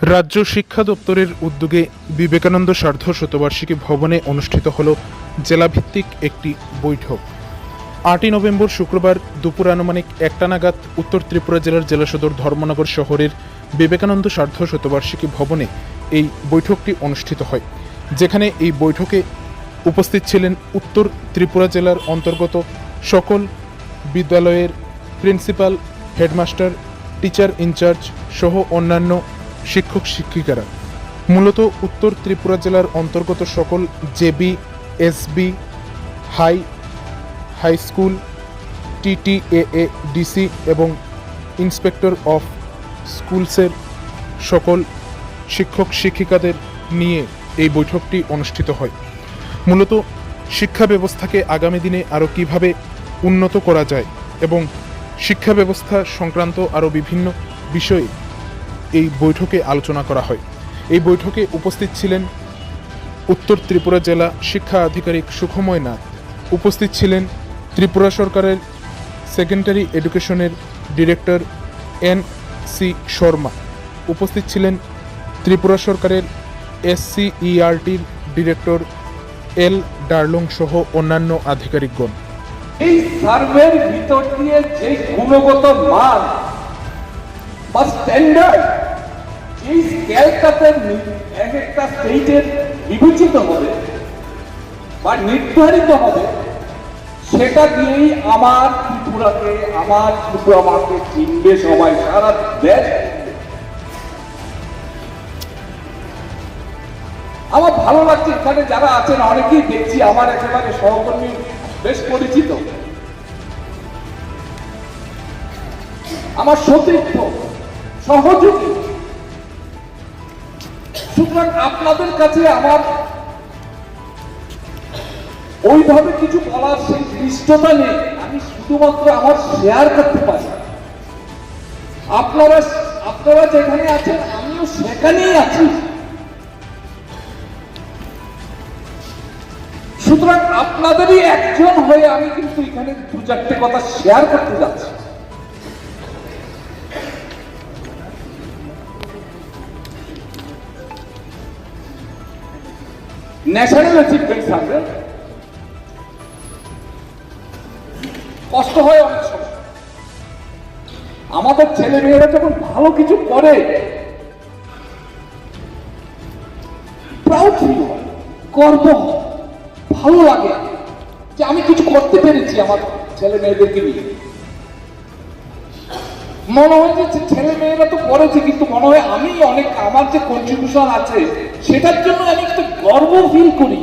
রাজ্য শিক্ষা দপ্তরের উদ্যোগে বিবেকানন্দ সার্ধ শতবার্ষিকী ভবনে অনুষ্ঠিত হল জেলাভিত্তিক একটি বৈঠক। আটই নভেম্বর শুক্রবার দুপুর আনুমানিক একটা নাগাদ উত্তর ত্রিপুরা জেলার জেলা সদর ধর্মনগর শহরের বিবেকানন্দ সার্ধ শতবার্ষিকী ভবনে এই বৈঠকটি অনুষ্ঠিত হয়, যেখানে এই বৈঠকে উপস্থিত ছিলেন উত্তর ত্রিপুরা জেলার অন্তর্গত সকল বিদ্যালয়ের প্রিন্সিপাল, হেডমাস্টার টিচার ইনচার্জ সহ অন্যান্য শিক্ষক শিক্ষিকারা। মূলত উত্তর ত্রিপুরা জেলার অন্তর্গত সকল JB SB high high school TTAA DC এবং ইন্সপেক্টর অফ স্কুলসের সকল শিক্ষক শিক্ষিকাদের নিয়ে এই বৈঠকটি অনুষ্ঠিত হয়। মূলত শিক্ষা ব্যবস্থাকে আগামী দিনে আরও কীভাবে উন্নত করা যায় এবং শিক্ষা ব্যবস্থা সংক্রান্ত আরও বিভিন্ন বিষয়ে এই বৈঠকে আলোচনা করা হয়। এই বৈঠকে উপস্থিত ছিলেন উত্তর ত্রিপুরা জেলা শিক্ষা আধিকারিক সুখময় নাথ, উপস্থিত ছিলেন ত্রিপুরা সরকারের সেকেন্ডারি এডুকেশনের ডিরেক্টর এন সি শর্মা, উপস্থিত ছিলেন ত্রিপুরা সরকারের এসসিইআরটির ডিরেক্টর এল ডার্লং সহ অন্যান্য আধিকারিকগণ। এই সার্ভের ভিতর দিয়ে যে গুণগত মান বা স্ট্যান্ডার্ড এই এক একটা স্টেটের বিবেচিত হবে বা নির্ধারিত হবে, সেটা দিয়েই আমার ত্রিপুরাকে, আমার শুধু আমাকে চিনবে সবাই, সারা দেশ। আমার ভালো লাগছে এখানে যারা আছেন, অনেকেই দেখছি আমার একেবারে সহকর্মী, বেশ পরিচিত। আমার সতীর্থ, সহযোগী সুতরাং আপনাদের কাছে আমার ওইভাবে কিছু বলার সেই দৃষ্টতা নেই। আমি শুধুমাত্র আমার শেয়ার করতে পারি। আপনারা আপনারা যেখানে আছেন, আমিও সেখানেই আছি। সুতরাং আপনাদেরই একজন হয়ে আমি কিন্তু এখানে দু চারটে কথা শেয়ার করতে যাচ্ছি। ন্যাশনাল অ্যাচিভমেন্ট সার্ভে কষ্ট হয় অনেক সময়। আমাদের ছেলে মেয়েরা যখন ভালো কিছু করে প্রাউড ফিল গর্ব ভালো লাগে। যে আমি কিছু করতে পেরেছি আমার ছেলে মেয়েদেরকে নিয়ে। মনে হয় যে ছেলে মেয়েরা তো করেছে, কিন্তু মনে হয় আমি অনেক, আমার যে কন্ট্রিবিউশন আছে সেটার জন্য আমি একটু গর্ব ফিল করি।